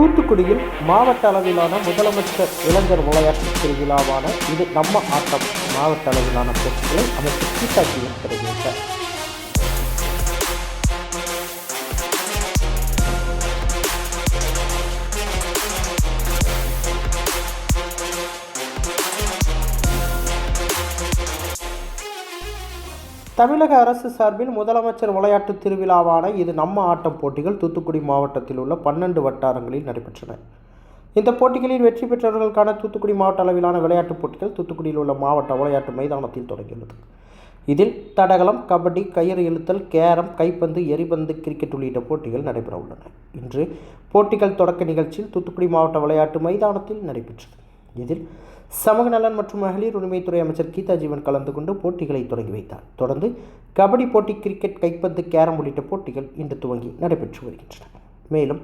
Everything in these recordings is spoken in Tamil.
தூத்துக்குடியில் மாவட்ட அளவிலான முதலமைச்சர் இளைஞர் விளையாட்டுத் திருவிழாவான இது நம்ம ஆட்டம். மாவட்ட அளவிலான பொருட்களை அமைச்சர் கீதாஜியும் தெரிவித்தார் தமிழக அரசு சார்பில் முதலமைச்சர் விளையாட்டு திருவிழாவான இது நம்ம ஆட்டம் போட்டிகள் தூத்துக்குடி மாவட்டத்தில் உள்ள பன்னெண்டு வட்டாரங்களில் நடைபெற்றன. இந்த போட்டிகளில் வெற்றி பெற்றவர்களுக்கான தூத்துக்குடி மாவட்ட அளவிலான விளையாட்டுப் போட்டிகள் தூத்துக்குடியில் உள்ள மாவட்ட விளையாட்டு மைதானத்தில் தொடங்கியுள்ளது. இதில் தடகளம் கபடி கயிறு இழுத்தல் கேரம் கைப்பந்து எரிபந்து கிரிக்கெட் உள்ளிட்ட போட்டிகள் நடைபெற உள்ளன இன்று போட்டிகள் தொடக்க நிகழ்ச்சியில் தூத்துக்குடி மாவட்ட விளையாட்டு மைதானத்தில் நடைபெற்றது. இதில் சமூக நலன் மற்றும் மகளிர் உரிமைத்துறை அமைச்சர் கீதா ஜீவன் கலந்து கொண்டு போட்டிகளை தொடங்கி வைத்தார். தொடர்ந்து கபடி போட்டி கிரிக்கெட் கைப்பந்து கேரம் உள்ளிட்ட போட்டிகள் இன்று துவங்கி நடைபெற்று வருகின்றன. மேலும்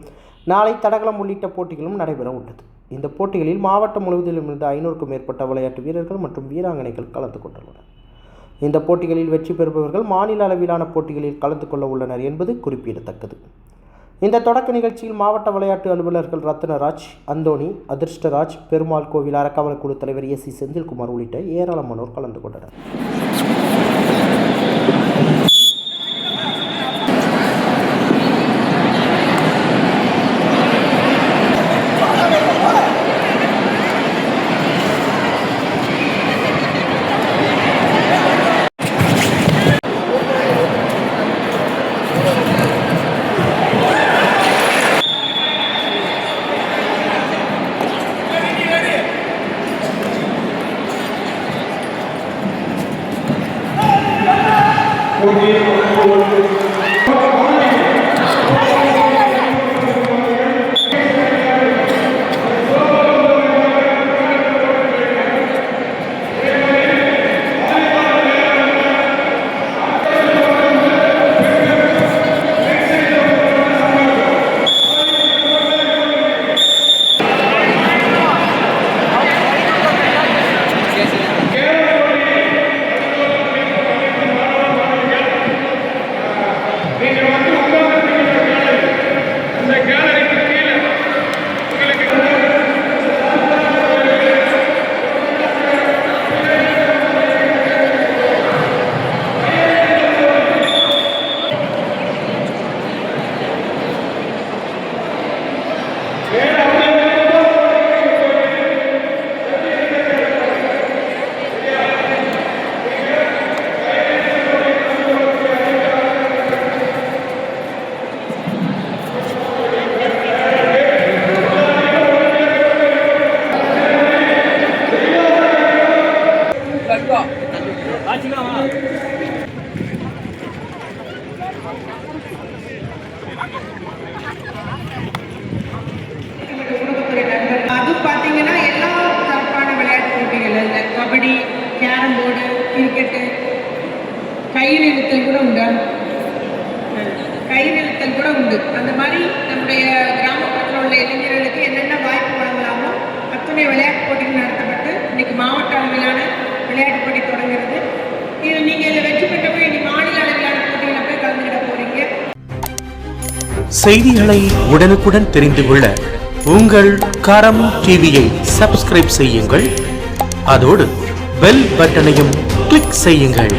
நாளை தடகளம் உள்ளிட்ட போட்டிகளும் நடைபெற உள்ளது. இந்த போட்டிகளில் மாவட்டம் முழுவதிலும் இருந்து ஐநூறுக்கும் மேற்பட்ட விளையாட்டு வீரர்கள் மற்றும் வீராங்கனைகள் கலந்து கொண்டுள்ளனர். இந்த போட்டிகளில் வெற்றி பெறுபவர்கள் மாநில அளவிலான போட்டிகளில் கலந்து கொள்ள உள்ளனர் என்பது குறிப்பிடத்தக்கது. இந்த தொடக்க நிகழ்ச்சியில் மாவட்ட விளையாட்டு அலுவலர்கள் ரத்னராஜ் அந்தோணி அதிர்ஷ்டராஜ் பெருமாள் கோவில் அறக்காவல் குழு தலைவர் எஸ் சி செந்தில்குமார் உள்ளிட்ட ஏராளமானோர் கலந்து கொண்டனர். muy. கயிறு கூட உண்டு. கயிறு கூட உண்டு. அந்த மாதிரி நம்முடைய கிராமப்புறத்தில் உள்ள இளைஞர்களுக்கு என்னென்ன வாய்ப்பு வழங்கலாமோ அத்தனை விளையாட்டு போட்டிகள் நடத்தப்பட்டு இன்னைக்கு மாவட்ட அளவிலான விளையாட்டு போட்டி தொடங்குறது இது நீங்கள் இதில் வெற்றி பெற்றப்போ இன்னைக்கு மாநில அளவிலான போட்டிகளை போய் கலந்துக்கிட போறீங்க. செய்திகளை உடனுக்குடன் தெரிந்து கொள்ள உங்கள் கரம் டிவியை சப்ஸ்கிரைப் செய்யுங்கள். அதோடு பெல் பட்டனையும் கிளிக் செய்யுங்கள்.